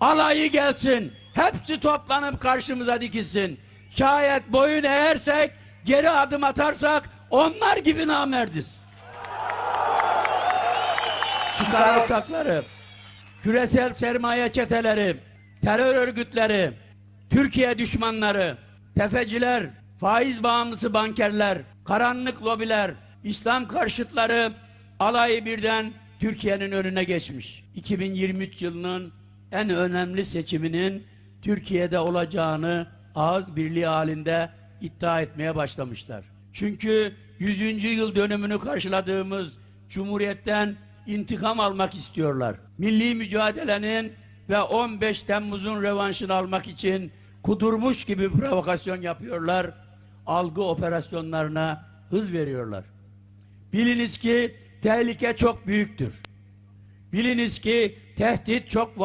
Alayı gelsin. Hepsi toplanıp karşımıza dikilsin. Şayet boyun eğersek, geri adım atarsak onlar gibi namerdiz. Çıkar ortakları, küresel sermaye çeteleri, terör örgütleri, Türkiye düşmanları, tefeciler, faiz bağımlısı bankerler, karanlık lobiler, İslam karşıtları alayı birden Türkiye'nin önüne geçmiş. 2023 yılının en önemli seçiminin Türkiye'de olacağını ağız birliği halinde iddia etmeye başlamışlar. Çünkü 100. yıl dönümünü karşıladığımız Cumhuriyet'ten intikam almak istiyorlar. Milli mücadelenin ve 15 Temmuz'un revanşını almak için kudurmuş gibi provokasyon yapıyorlar. Algı operasyonlarına hız veriyorlar. Biliniz ki tehlike çok büyüktür. Biliniz ki tehdit çok